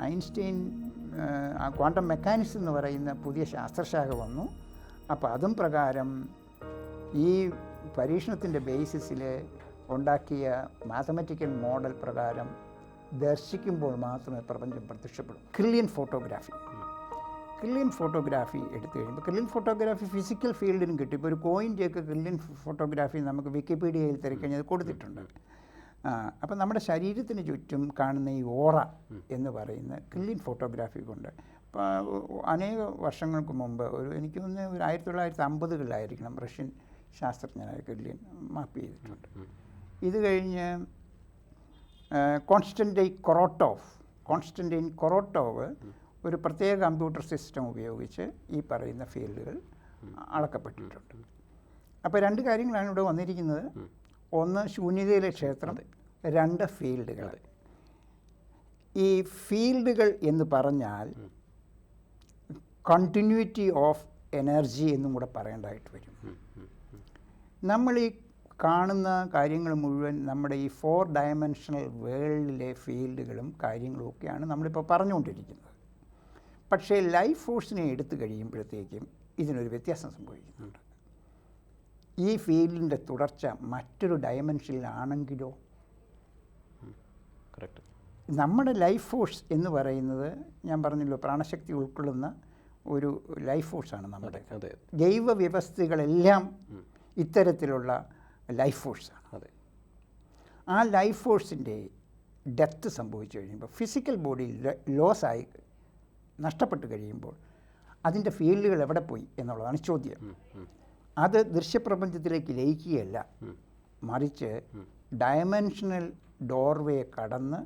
Einstein ആ quantum mechanics എന്ന് പറയുന്ന പുതിയ ശാസ്ത്രശാഖ വന്നു. അപ്പോൾ അതും പ്രകാരം ഈ പരീക്ഷണത്തിന്റെ ബേസിസിൽ ഉണ്ടാക്കിയ മാത്തമാറ്റിക്കൽ മോഡൽ പ്രകാരം ദർശിക്കുമ്പോൾ മാത്രമേ പ്രപഞ്ചം പ്രത്യക്ഷപ്പെടൂ. Kirlian photography. ക്രില്യൻ ഫോട്ടോഗ്രാഫി എടുത്തു കഴിയുമ്പോൾ ക്രില്യൻ ഫോട്ടോഗ്രാഫി ഫിസിക്കൽ ഫീൽഡിനും കിട്ടും. ഇപ്പോൾ ഒരു കോയിന്റെയൊക്കെ ക്രില്യൻ ഫോട്ടോഗ്രാഫി നമുക്ക് വിക്കിപീഡിയയിൽ തിരക്കഴിഞ്ഞത് കൊടുത്തിട്ടുണ്ട്. അപ്പം നമ്മുടെ ശരീരത്തിന് ചുറ്റും കാണുന്ന ഈ ഓറ എന്ന് പറയുന്ന ക്ലീൻ ഫോട്ടോഗ്രാഫി കൊണ്ട്. അനേക വർഷങ്ങൾക്ക് മുമ്പ് ഒരു എനിക്ക് തോന്നുന്നു ഒരു ആയിരത്തി തൊള്ളായിരത്തി അമ്പതുകളിലായിരിക്കണം റഷ്യൻ ശാസ്ത്രജ്ഞനായ ക്രില്യൻ മാപ്പ് ചെയ്തിട്ടുണ്ട്. ഇത് കഴിഞ്ഞ് കോൺസ്റ്റന്റൈ കൊറോട്ടോവ് കോൺസ്റ്റന്റൈൻ കൊറോട്ടോവ് ഒരു പ്രത്യേക കമ്പ്യൂട്ടർ സിസ്റ്റം ഉപയോഗിച്ച് ഈ പറയുന്ന ഫീൽഡുകൾ അളക്കപ്പെട്ടിട്ടുണ്ട്. അപ്പോൾ രണ്ട് കാര്യങ്ങളാണ് ഇവിടെ വന്നിരിക്കുന്നത്. ഒന്ന് ശൂന്യതയിലെ ക്ഷേത്രം രണ്ട് ഫീൽഡുകൾ. ഈ ഫീൽഡുകൾ എന്ന് പറഞ്ഞാൽ കണ്ടിന്യൂറ്റി ഓഫ് എനർജി എന്നും കൂടെ പറയേണ്ടതായിട്ട് വരും. നമ്മൾ ഈ കാണുന്ന കാര്യങ്ങൾ മുഴുവൻ നമ്മുടെ ഈ ഫോർ ഡയമെൻഷണൽ വേൾഡിലെ ഫീൽഡുകളും കാര്യങ്ങളും ഒക്കെയാണ് നമ്മളിപ്പോൾ പറഞ്ഞുകൊണ്ടിരിക്കുന്നത്. പക്ഷേ ലൈഫ് ഫോഴ്സിനെ എടുത്തു കഴിയുമ്പോഴത്തേക്കും ഇതിനൊരു വ്യത്യാസം സംഭവിക്കുന്നുണ്ട്. ഈ ഫീൽഡിന്റെ തുടർച്ച മറ്റൊരു ഡയമെൻഷനിലാണെങ്കിലോ? കറക്റ്റ്. നമ്മുടെ ലൈഫ് ഫോഴ്സ് എന്ന് പറയുന്നത് ഞാൻ പറഞ്ഞല്ലോ പ്രാണശക്തി ഉൾക്കൊള്ളുന്ന ഒരു ലൈഫ് ഫോഴ്സാണ് നമ്മുടെ. ജൈവ വ്യവസ്ഥകളെല്ലാം ഇത്തരത്തിലുള്ള ലൈഫ് ഫോഴ്സാണ്. അതെ. ആ ലൈഫ് ഫോഴ്സിന്റെ ഡെത്ത് സംഭവിച്ചു കഴിയുമ്പോൾ ഫിസിക്കൽ ബോഡിയിൽ ലോസായി ആയി നഷ്ടപ്പെട്ട് കഴിയുമ്പോൾ അതിന്റെ ഫീൽഡുകൾ എവിടെ പോയി എന്നുള്ളതാണ് ചോദ്യം. അത് ദൃശ്യപ്രപഞ്ചത്തിലേക്ക് ലയിക്കുകയല്ല. മറിച്ച് ഡയമെൻഷണൽ ഡോർവേ കടന്ന്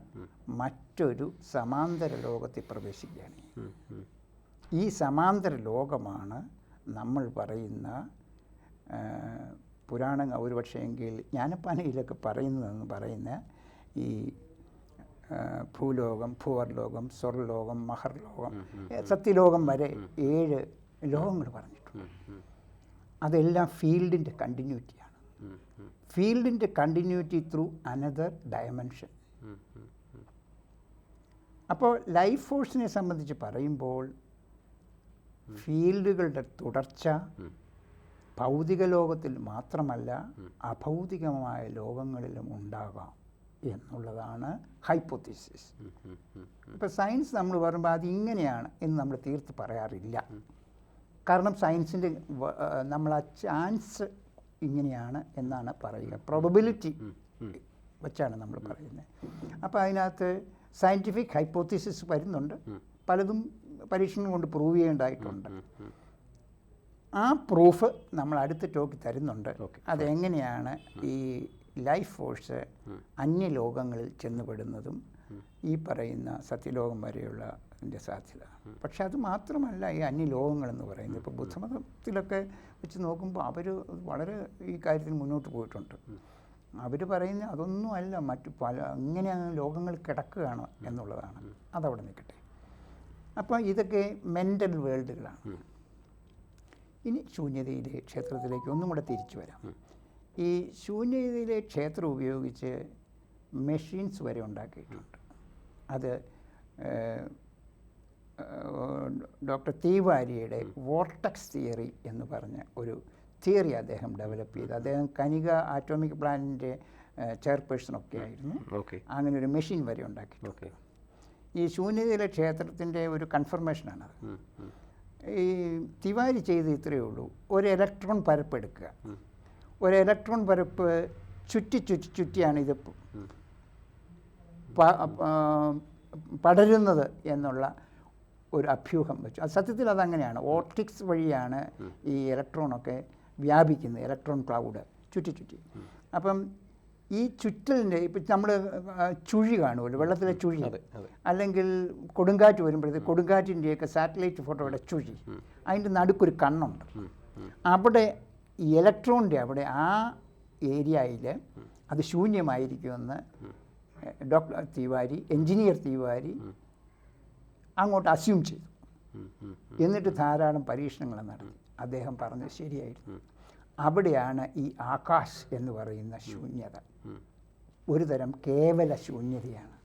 മറ്റൊരു സമാന്തര ലോകത്തിൽ പ്രവേശിക്കുകയാണ്. ഈ സമാന്തര ലോകമാണ് നമ്മൾ പറയുന്ന പുരാണങ്ങൾ ഒരുപക്ഷെങ്കിൽ ജ്ഞാനപ്പാനയിലൊക്കെ പറയുന്നതെന്ന് പറയുന്ന ഈ ഭൂലോകം ഭൂവർലോകം സ്വർലോകം മഹർലോകം സത്യലോകം വരെ ഏഴ് ലോകങ്ങൾ പറഞ്ഞിട്ടുണ്ട്. അതെല്ലാം ഫീൽഡിന്റെ കണ്ടിന്യൂറ്റിയാണ് ഫീൽഡിന്റെ കണ്ടിന്യൂറ്റി ത്രൂ അനദർ ഡയമെൻഷൻ. അപ്പോൾ ലൈഫ് ഫോഴ്സിനെ സംബന്ധിച്ച് പറയുമ്പോൾ ഫീൽഡുകളുടെ തുടർച്ച ഭൗതിക ലോകത്തിൽ മാത്രമല്ല അഭൗതികമായ ലോകങ്ങളിലും ഉണ്ടാകാം എന്നുള്ളതാണ് ഹൈപ്പോത്തിസിസ്. ഇപ്പോൾ സയൻസ് നമ്മൾ പറയുമ്പോൾ അത് ഇങ്ങനെയാണ് എന്ന് നമ്മൾ തീർത്ത് പറയാറില്ല കാരണം സയൻസിന്റെ നമ്മൾ ആ ചാൻസ് ഇങ്ങനെയാണ് എന്നാണ് പറയുക. പ്രോബബിലിറ്റി വെച്ചാണ് നമ്മൾ പറയുന്നത്. അപ്പോൾ അതിനകത്ത് സയന്റിഫിക് ഹൈപ്പോത്തിസിസ് വരുന്നുണ്ട്. പലതും പരീക്ഷണം കൊണ്ട് പ്രൂവ് ചെയ്യേണ്ടതായിട്ടുണ്ട്. ആ പ്രൂഫ് നമ്മൾ അടുത്ത ടോക്ക് തരുന്നുണ്ട്. അതെങ്ങനെയാണ് ഈ ലൈഫ് ഫോഴ്സ് അന്യ ലോകങ്ങളിൽ ചെന്നുപെടുന്നതും ഈ പറയുന്ന സത്യലോകം വരെയുള്ള അതിന്റെ സാധ്യത. പക്ഷെ അത് മാത്രമല്ല ഈ അന്യലോകങ്ങളെന്ന് പറയുന്നത്. ഇപ്പോൾ ബുദ്ധമതത്തിലൊക്കെ വെച്ച് നോക്കുമ്പോൾ അവർ വളരെ ഈ കാര്യത്തിൽ മുന്നോട്ട് പോയിട്ടുണ്ട്. അവർ പറയുന്ന അതൊന്നും അല്ല. മറ്റു പല ഇങ്ങനെ ലോകങ്ങൾ കിടക്കുകയാണ് എന്നുള്ളതാണ്. അതവിടെ നിൽക്കട്ടെ. അപ്പോൾ ഇതൊക്കെ മെന്റൽ വേൾഡുകളാണ് ഇനി ശൂന്യതയിലെ ക്ഷേത്രത്തിലേക്ക് ഒന്നും കൂടെ തിരിച്ചു വരാം. ഈ ശൂന്യതയിലെ ക്ഷേത്രം ഉപയോഗിച്ച് മെഷീൻസ് വരെ ഉണ്ടാക്കിയിട്ടുണ്ട്. അത് ഡോക്ടർ തീവാരിയുടെ വോർട്ടക്സ് തിയറി എന്ന് പറഞ്ഞ ഒരു തിയറി അദ്ദേഹം ഡെവലപ്പ് ചെയ്തു. അദ്ദേഹം കനിക ആറ്റോമിക് പ്ലാന്റിന്റെ ചെയർപേഴ്സൺ ഒക്കെ ആയിരുന്നു. അങ്ങനെ ഒരു മെഷീൻ വരെ ഓക്കെ. ഈ ശൂന്യതയിലെ ക്ഷേത്രത്തിന്റെ ഒരു കൺഫർമേഷനാണത്. ഈ തിവാരി ചെയ്ത് ഇത്രയേ ഉള്ളൂ. ഒരു ഇലക്ട്രോൺ പരപ്പ് എടുക്കുക. ഒരു ഇലക്ട്രോൺ പരപ്പ് ചുറ്റി ചുറ്റി ചുറ്റിയാണ് ഇത് പടരുന്നത് എന്നുള്ള ഒരു അഭ്യൂഹം വെച്ചു. അത് സത്യത്തിൽ അതങ്ങനെയാണ്. ഓപ്റ്റിക്സ് വഴിയാണ് ഈ ഇലക്ട്രോണൊക്കെ വ്യാപിക്കുന്നത് ഇലക്ട്രോൺ ക്ലൗഡ് ചുറ്റി ചുറ്റി. അപ്പം ഈ ചുറ്റലിന്റെ ഇപ്പം നമ്മൾ ചുഴി കാണുമല്ലോ വെള്ളത്തിലെ ചുഴി. അല്ലെങ്കിൽ കൊടുങ്കാറ്റ് വരുമ്പോഴത്തേക്ക് കൊടുങ്കാറ്റിന്റെയൊക്കെ സാറ്റലൈറ്റ് ഫോട്ടോയുടെ ചുഴി. അതിന്റെ നടുക്കൊരു കണ്ണുണ്ട്. അവിടെ ഈ ഇലക്ട്രോണിന്റെ അവിടെ ആ ഏരിയയിൽ അത് ശൂന്യമായിരിക്കുമെന്ന് ഡോക്ടർ തിവാരി എൻജിനീയർ തിവാരി അങ്ങോട്ട് അസ്യൂം ചെയ്തു. എന്നിട്ട് ധാരാളം പരീക്ഷണങ്ങൾ നടത്തി. അദ്ദേഹം പറഞ്ഞത് ശരിയായിരുന്നു. അവിടെയാണ് ഈ ആകാശ് എന്ന് പറയുന്ന ശൂന്യത. ഒരു തരം കേവല ശൂന്യതയാണ്.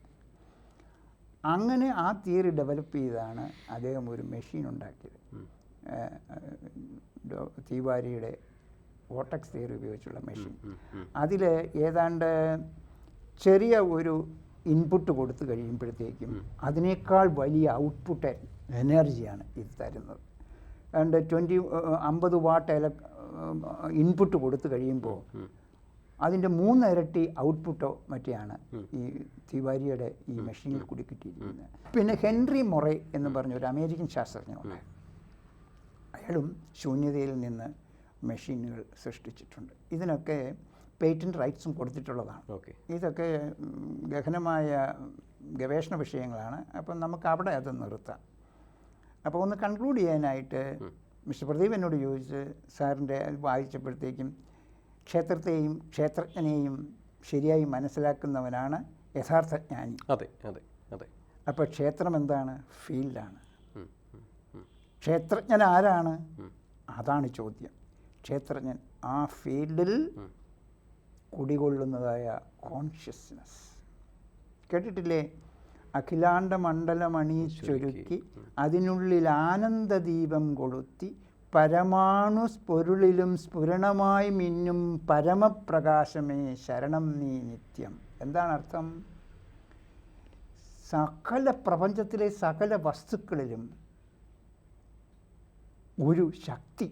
അങ്ങനെ ആ തിയറി ഡെവലപ്പ് ചെയ്താണ് അദ്ദേഹം ഒരു മെഷീൻ ഉണ്ടാക്കിയത്. തീവാരിയുടെ വോട്ടക്സ് തിയറി ഉപയോഗിച്ചുള്ള മെഷീൻ. അതിൽ ഏതാണ്ട് ചെറിയ ഒരു ഇൻപുട്ട് കൊടുത്തു കഴിയുമ്പോഴത്തേക്കും അതിനേക്കാൾ വലിയ ഔട്ട്പുട്ട് എനർജിയാണ് ഇത് തരുന്നത്. ആൻഡ് ട്വന്റി അമ്പത് വാട്ട് ഇല ഇൻപുട്ട് കൊടുത്തു കഴിയുമ്പോൾ. അതിന്റെ മൂന്നിരട്ടി ഔട്ട്പുട്ടോ മറ്റെയാണ് ഈ തിവാരിയുടെ ഈ മെഷീനിൽ കൂടി കിട്ടിയിരിക്കുന്നത്. പിന്നെ ഹെൻറി മൊറേ എന്ന് പറഞ്ഞ ഒരു അമേരിക്കൻ ശാസ്ത്രജ്ഞനുണ്ട്. അയാളും ശൂന്യതയിൽ നിന്ന് മെഷീനുകൾ സൃഷ്ടിച്ചിട്ടുണ്ട്. ഇതിനൊക്കെ പേറ്റന്റ് റൈറ്റ്സും കൊടുത്തിട്ടുള്ളതാണ്. ഓക്കെ. ഇതൊക്കെ ഗഹനമായ ഗവേഷണ വിഷയങ്ങളാണ്. അപ്പം നമുക്ക് അവിടെ അത് നിർത്താം. അപ്പോൾ ഒന്ന് കൺക്ലൂഡ് ചെയ്യാനായിട്ട് മിസ്റ്റർ പ്രദീപ് എന്നോട് ചോദിച്ച് സാറിന്റെ വായിച്ചപ്പോഴത്തേക്കും ക്ഷേത്രത്തെയും ക്ഷേത്രജ്ഞനെയും ശരിയായി മനസ്സിലാക്കുന്നവനാണ് യഥാർത്ഥ ജ്ഞാനി. അതെ അതെ അതെ. അപ്പോൾ ക്ഷേത്രം എന്താണ്? ഫീൽഡാണ്. ക്ഷേത്രജ്ഞൻ ആരാണ്. അതാണ് ചോദ്യം. ക്ഷേത്രജ്ഞൻ ആ ഫീൽഡിൽ. കുടികൊള്ളുന്നതായ കോൺഷ്യസ്നസ് കേട്ടിട്ടില്ലേ? അഖിലാണ്ട മണ്ഡലമണി ചുരുക്കി. അതിനുള്ളിൽ ആനന്ദദീപം കൊളുത്തി പരമാണു സ്പൊരുളിലും സ്ഫുരണമായി മിന്നും പരമപ്രകാശമേ ശരണം നീ നിത്യം. എന്താണ് അർത്ഥം? സകല പ്രപഞ്ചത്തിലെ സകല വസ്തുക്കളിലും ഒരു ശക്തി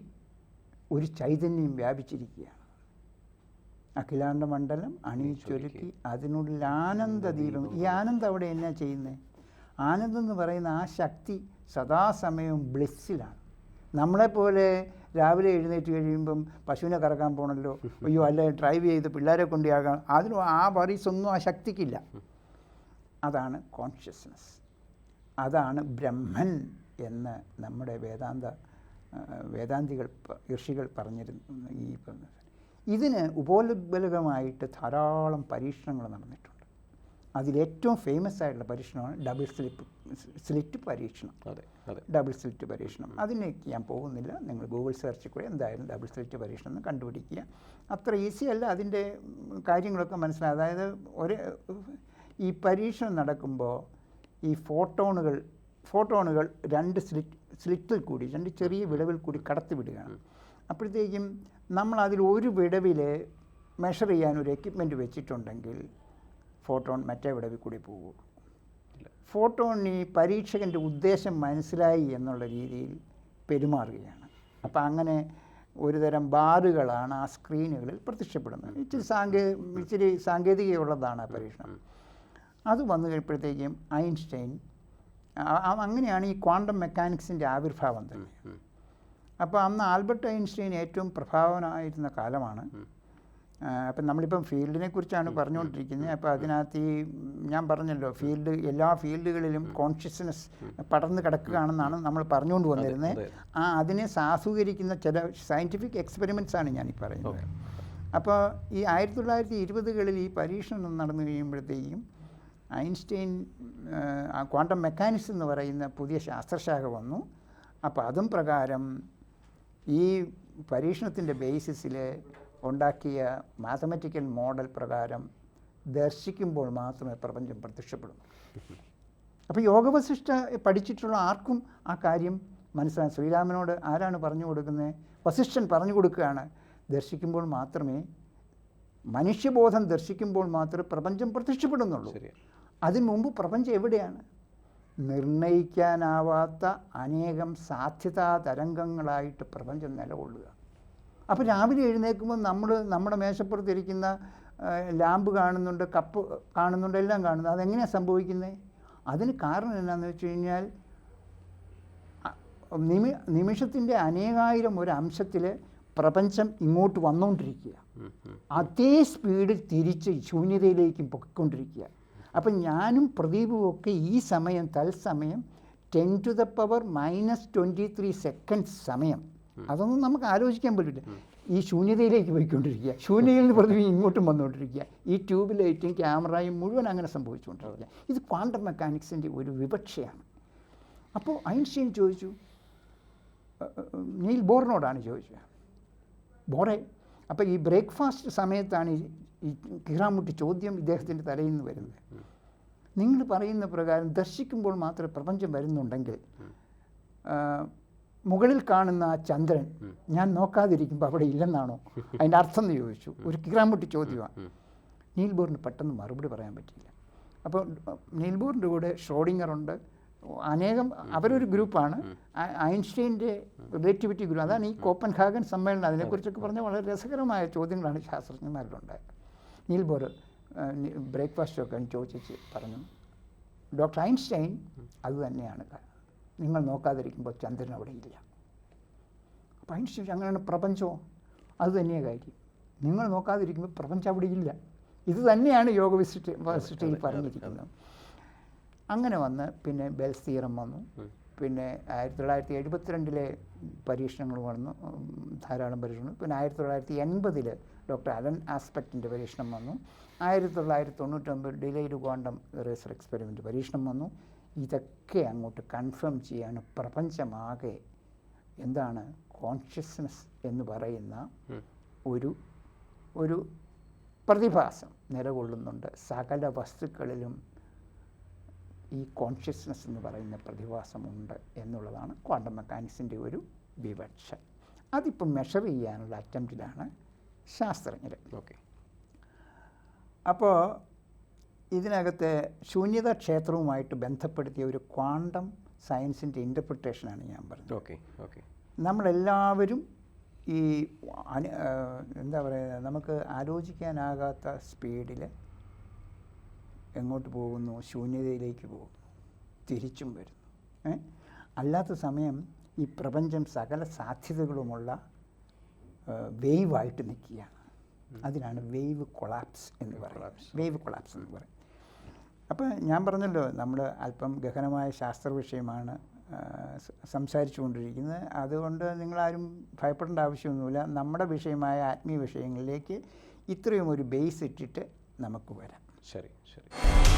ഒരു ചൈതന്യം വ്യാപിച്ചിരിക്കുകയാണ്. അഖിലാണ്ട മണ്ഡലം അണിയിച്ചൊരുക്കി അതിനുള്ളിൽ ആനന്ദദീപം ഈ ആനന്ദം അവിടെ എന്നാ ചെയ്യുന്നത് ആനന്ദം എന്ന് പറയുന്ന ആ ശക്തി സദാസമയവും ബ്ലിസ്സിലാണ്. നമ്മളെപ്പോലെ രാവിലെ എഴുന്നേറ്റ് കഴിയുമ്പം പശുവിനെ കറക്കാൻ പോകണല്ലോ അയ്യോ അല്ലെ ഡ്രൈവ് ചെയ്ത് പിള്ളേരെ കൊണ്ടുപോകാൻ അതിനും ആ വറീസൊന്നും ആ ശക്തിക്കില്ല. അതാണ് കോൺഷ്യസ്നസ്. അതാണ് ബ്രഹ്മൻ എന്ന് നമ്മുടെ വേദാന്ത വേദാന്തികൾ ഋഷികൾ പറഞ്ഞിരുന്നു ഈ പറഞ്ഞ ഇതിന് ഉപോത്ബലകമായിട്ട് ധാരാളം പരീക്ഷണങ്ങൾ നടന്നിട്ടുണ്ട്. അതിലേറ്റവും ഫേമസ് ആയിട്ടുള്ള പരീക്ഷണമാണ് ഡബിൾ സ്ലിപ്പ് സ്ലിറ്റ് പരീക്ഷണം. അതെ അതെ. ഡബിൾ സ്ലിറ്റ് പരീക്ഷണം. അതിലേക്ക് ഞാൻ പോകുന്നില്ല. നിങ്ങൾ ഗൂഗിൾ സെർച്ചിൽ കൂടെ എന്തായാലും ഡബിൾ സ്ലിറ്റ് പരീക്ഷണം എന്ന് കണ്ടുപിടിക്കുക. അത്ര ഈസി അല്ല. അതിന്റെ കാര്യങ്ങളൊക്കെ മനസ്സിലായി. അതായത് ഒരു ഈ പരീക്ഷണം നടക്കുമ്പോൾ ഈ ഫോട്ടോണുകൾ ഫോട്ടോണുകൾ രണ്ട് സ്ലിറ്റ് സ്ലിറ്റിൽ കൂടി രണ്ട് ചെറിയ വിളവിൽ കൂടി കടത്തി വിടുകയാണ്. അപ്പോഴത്തേക്കും നമ്മൾ അതിൽ ഒരു വിടവിൽ മെഷർ ചെയ്യാൻ ഒരു എക്യുപ്മെന്റ് വെച്ചിട്ടുണ്ടെങ്കിൽ ഫോട്ടോൺ മറ്റേ വിടവിൽ കൂടി പോകും. ഫോട്ടോൺ ഈ പരീക്ഷകന്റെ ഉദ്ദേശം മനസ്സിലായി എന്നുള്ള രീതിയിൽ പെരുമാറുകയാണ്. അപ്പോൾ അങ്ങനെ ഒരുതരം ബാറുകളാണ് ആ സ്ക്രീനുകളിൽ പ്രത്യക്ഷപ്പെടുന്നത്. ഇച്ചിരി സാങ്കേ ഇച്ചിരി സാങ്കേതികതയുള്ളതാണ് ആ പരീക്ഷണം. അത് വന്നു കഴിയുമ്പോഴത്തേക്കും ഐൻസ്റ്റൈൻ അങ്ങനെയാണ് ഈ ക്വാണ്ടം മെക്കാനിക്സിന്റെ ആവിർഭാവം തന്നെ. അപ്പോൾ അന്ന് ആൽബർട്ട് ഐൻസ്റ്റൈൻ ഏറ്റവും പ്രഭാവനായിരുന്ന കാലമാണ്. അപ്പം നമ്മളിപ്പം ഫീൽഡിനെ കുറിച്ചാണ് പറഞ്ഞുകൊണ്ടിരിക്കുന്നത്. അപ്പോൾ അതിനകത്ത് ഈ ഞാൻ പറഞ്ഞല്ലോ ഫീൽഡ് എല്ലാ ഫീൽഡുകളിലും കോൺഷ്യസ്നെസ് പടർന്നു കിടക്കുകയാണെന്നാണ് നമ്മൾ പറഞ്ഞുകൊണ്ട് വന്നിരുന്നത്. ആ അതിനെ സാധൂകരിക്കുന്ന ചില സയന്റിഫിക് എക്സ്പെരിമെന്റ്സ് ആണ് ഞാൻ ഈ പറയുന്നത് അപ്പോൾ ഈ ആയിരത്തി തൊള്ളായിരത്തി ഇരുപതുകളിൽ ഈ പരീക്ഷണം നടന്നു കഴിയുമ്പോഴത്തേക്കും ഐൻസ്റ്റൈൻ ക്വാണ്ടം മെക്കാനിക്സ് എന്ന് പറയുന്ന പുതിയ ശാസ്ത്രശാഖ വന്നു. അപ്പോൾ അതും പ്രകാരം ഈ പരീക്ഷണത്തിന്റെ ബേസിസിൽ ഉണ്ടാക്കിയ മാത്തമാറ്റിക്കൽ മോഡൽ പ്രകാരം ദർശിക്കുമ്പോൾ മാത്രമേ പ്രപഞ്ചം പ്രത്യക്ഷപ്പെടും. അപ്പോൾ യോഗവശിഷ്ട പഠിച്ചിട്ടുള്ള ആർക്കും ആ കാര്യം മനസ്സിലാകും ശ്രീരാമനോട് ആരാണ് പറഞ്ഞു കൊടുക്കുന്നത് വസിഷ്ഠൻ പറഞ്ഞു കൊടുക്കുകയാണ്. ദർശിക്കുമ്പോൾ മാത്രമേ മനുഷ്യബോധം ദർശിക്കുമ്പോൾ മാത്രമേ പ്രപഞ്ചം പ്രത്യക്ഷപ്പെടുന്നുള്ളൂ. അതിനു മുമ്പ് പ്രപഞ്ചം എവിടെയാണ്? നിർണയിക്കാനാവാത്ത അനേകം സാധ്യതാ തരംഗങ്ങളായിട്ട് പ്രപഞ്ചം നിലകൊള്ളുക. അപ്പോൾ രാവിലെ എഴുന്നേൽക്കുമ്പോൾ നമ്മൾ നമ്മുടെ മേശപ്പുറത്തിരിക്കുന്ന ലാമ്പ് കാണുന്നുണ്ട് കപ്പ് കാണുന്നുണ്ട് എല്ലാം കാണുന്നു. അതെങ്ങനെയാണ് സംഭവിക്കുന്നത് അതിന് കാരണം എന്നാന്ന് വെച്ച് കഴിഞ്ഞാൽ നിമി നിമിഷത്തിന്റെ അനേകായിരം ഒരു അംശത്തിൽ പ്രപഞ്ചം ഇങ്ങോട്ട് വന്നുകൊണ്ടിരിക്കുക. അതേ സ്പീഡിൽ തിരിച്ച് ശൂന്യതയിലേക്കും പൊക്കിക്കൊണ്ടിരിക്കുക അപ്പം ഞാനും പ്രദീപും ഒക്കെ ഈ സമയം തത്സമയം ten to the power minus twenty three seconds സമയം അതൊന്നും നമുക്ക് ആലോചിക്കാൻ പറ്റില്ല. ഈ ശൂന്യതയിലേക്ക് പോയിക്കൊണ്ടിരിക്കുക. ശൂന്യതയിൽ നിന്ന് പ്രദീപ് ഇങ്ങോട്ടും വന്നുകൊണ്ടിരിക്കുക ഈ ട്യൂബ് ലൈറ്റും ക്യാമറയും മുഴുവൻ അങ്ങനെ സംഭവിച്ചുകൊണ്ടിരിക്കുക. ഇത് ക്വാണ്ടം മെക്കാനിക്സിന്റെ ഒരു വിവക്ഷയാണ്. അപ്പോൾ ഐൻസ്റ്റീൻ ചോദിച്ചു നീൽ ബോറിനോടാണ് ചോദിച്ചത്. ബോറെ അപ്പോൾ ഈ ബ്രേക്ക്ഫാസ്റ്റ് സമയത്താണ് ഈ ഈ കീറാമുട്ടി ചോദ്യം ഇദ്ദേഹത്തിന്റെ തലയിൽ നിന്ന് വരുന്നത്. നിങ്ങൾ പറയുന്ന പ്രകാരം ദർശിക്കുമ്പോൾ മാത്രമേ പ്രപഞ്ചം വരുന്നുണ്ടെങ്കിൽ മുകളിൽ കാണുന്ന ആ ചന്ദ്രൻ ഞാൻ നോക്കാതിരിക്കുമ്പോൾ അവിടെ ഇല്ലെന്നാണോ അതിന്റെ അർത്ഥം എന്ന് ചോദിച്ചു. ഒരു കിറാമുട്ടി ചോദ്യമാണ്. നീൽ ബോറിന് പെട്ടെന്ന് മറുപടി പറയാൻ പറ്റിയില്ല. അപ്പോൾ നീൽ ബോറിന്റെ കൂടെ ഷ്രോഡിങ്ങർ ഉണ്ട് അനേകം അവരൊരു ഗ്രൂപ്പാണ്. ഐൻസ്റ്റൈന്റെ റിലേറ്റിവിറ്റി ഗ്രൂപ്പ്. അതാണ് ഈ കോപ്പൻ ഹാഗൻ സമ്മേളനം. അതിനെക്കുറിച്ചൊക്കെ പറഞ്ഞ വളരെ രസകരമായ ചോദ്യങ്ങളാണ് ശാസ്ത്രജ്ഞന്മാരിലുണ്ടായത്. നീൽ ബോർ ബ്രേക്ക്ഫാസ്റ്റൊക്കെ ചോദിച്ച് പറഞ്ഞു. ഡോക്ടർ ഐൻസ്റ്റൈൻ അത് തന്നെയാണ്. നിങ്ങൾ നോക്കാതിരിക്കുമ്പോൾ ചന്ദ്രൻ അവിടെ ഇല്ല. അപ്പോൾ ഐൻസ്റ്റൈൻ അങ്ങനെയാണ് പ്രപഞ്ചമോ അത് തന്നെയാണ് കാര്യം. നിങ്ങൾ നോക്കാതിരിക്കുമ്പോൾ പ്രപഞ്ചം അവിടെ ഇല്ല. ഇത് തന്നെയാണ് യോഗ വിശിഷ്ട വിശിഷ്ടയിൽ പറഞ്ഞിരിക്കുന്നത്. അങ്ങനെ വന്ന് പിന്നെ ബെൽസ് തീറം വന്നു. പിന്നെ ആയിരത്തി തൊള്ളായിരത്തി എഴുപത്തിരണ്ടിലെ പരീക്ഷണങ്ങൾ വന്നു. ധാരാളം പരീക്ഷണങ്ങൾ. പിന്നെ ആയിരത്തി തൊള്ളായിരത്തി എൺപതിൽ ഡോക്ടർ അലൻ ആസ്പെക്റ്റിന്റെ പരീക്ഷണം വന്നു. ആയിരത്തി തൊള്ളായിരത്തി തൊണ്ണൂറ്റൊമ്പത് ഡിലൈഡ് ക്വാണ്ടം റേസർ എക്സ്പെരിമെന്റ് പരീക്ഷണം വന്നു. ഇതൊക്കെ അങ്ങോട്ട് കൺഫേം ചെയ്യാൻ പ്രപഞ്ചമാകെ എന്താണ് കോൺഷ്യസ്നസ് എന്ന് പറയുന്ന ഒരു ഒരു പ്രതിഭാസം നിലകൊള്ളുന്നുണ്ട്. സകല വസ്തുക്കളിലും ഈ കോൺഷ്യസ്നസ് എന്ന് പറയുന്ന പ്രതിഭാസമുണ്ട് എന്നുള്ളതാണ് ക്വാണ്ടം മെക്കാനിക്സിന്റെ ഒരു വിവക്ഷ. അതിപ്പം മെഷർ ചെയ്യാനുള്ള അറ്റംപ്റ്റിലാണ് ശാസ്ത്രജ്ഞർ. ഓക്കെ. അപ്പോൾ ഇതിനകത്തെ ശൂന്യത ക്ഷേത്രവുമായിട്ട് ബന്ധപ്പെടുത്തിയ ഒരു ക്വാണ്ടം സയൻസിന്റെ ഇന്റർപ്രിട്ടേഷനാണ് ഞാൻ പറഞ്ഞത്. Okay okay. നമ്മളെല്ലാവരും ഈ അനു- എന്താ പറയുക നമുക്ക് ആലോചിക്കാനാകാത്ത സ്പീഡിൽ എങ്ങോട്ട് പോകുന്നു ശൂന്യതയിലേക്ക് പോകുന്നു തിരിച്ചും വരുന്നു. ഏ? അല്ലാത്ത സമയം ഈ പ്രപഞ്ചം സകല സാധ്യതകളുമുള്ള വേവായിട്ട് നിൽക്കുകയാണ്. അതിനാണ് വേവ് കൊളാപ്സ് എന്ന് പറയുന്നത്. വേവ് കൊളാപ്സ് എന്ന് പറയും. അപ്പോൾ ഞാൻ പറഞ്ഞല്ലോ നമ്മൾ അല്പം ഗഹനമായ ശാസ്ത്ര വിഷയമാണ് സംസാരിച്ചു കൊണ്ടിരിക്കുന്നത് അതുകൊണ്ട് നിങ്ങളാരും ഭയപ്പെടേണ്ട ആവശ്യമൊന്നുമില്ല. നമ്മുടെ വിഷയമായ ആത്മീയ വിഷയങ്ങളിലേക്ക് ഇത്രയും ഒരു ബേസ് ഇട്ടിട്ട് നമുക്ക് വരാം. ശരി ശരി.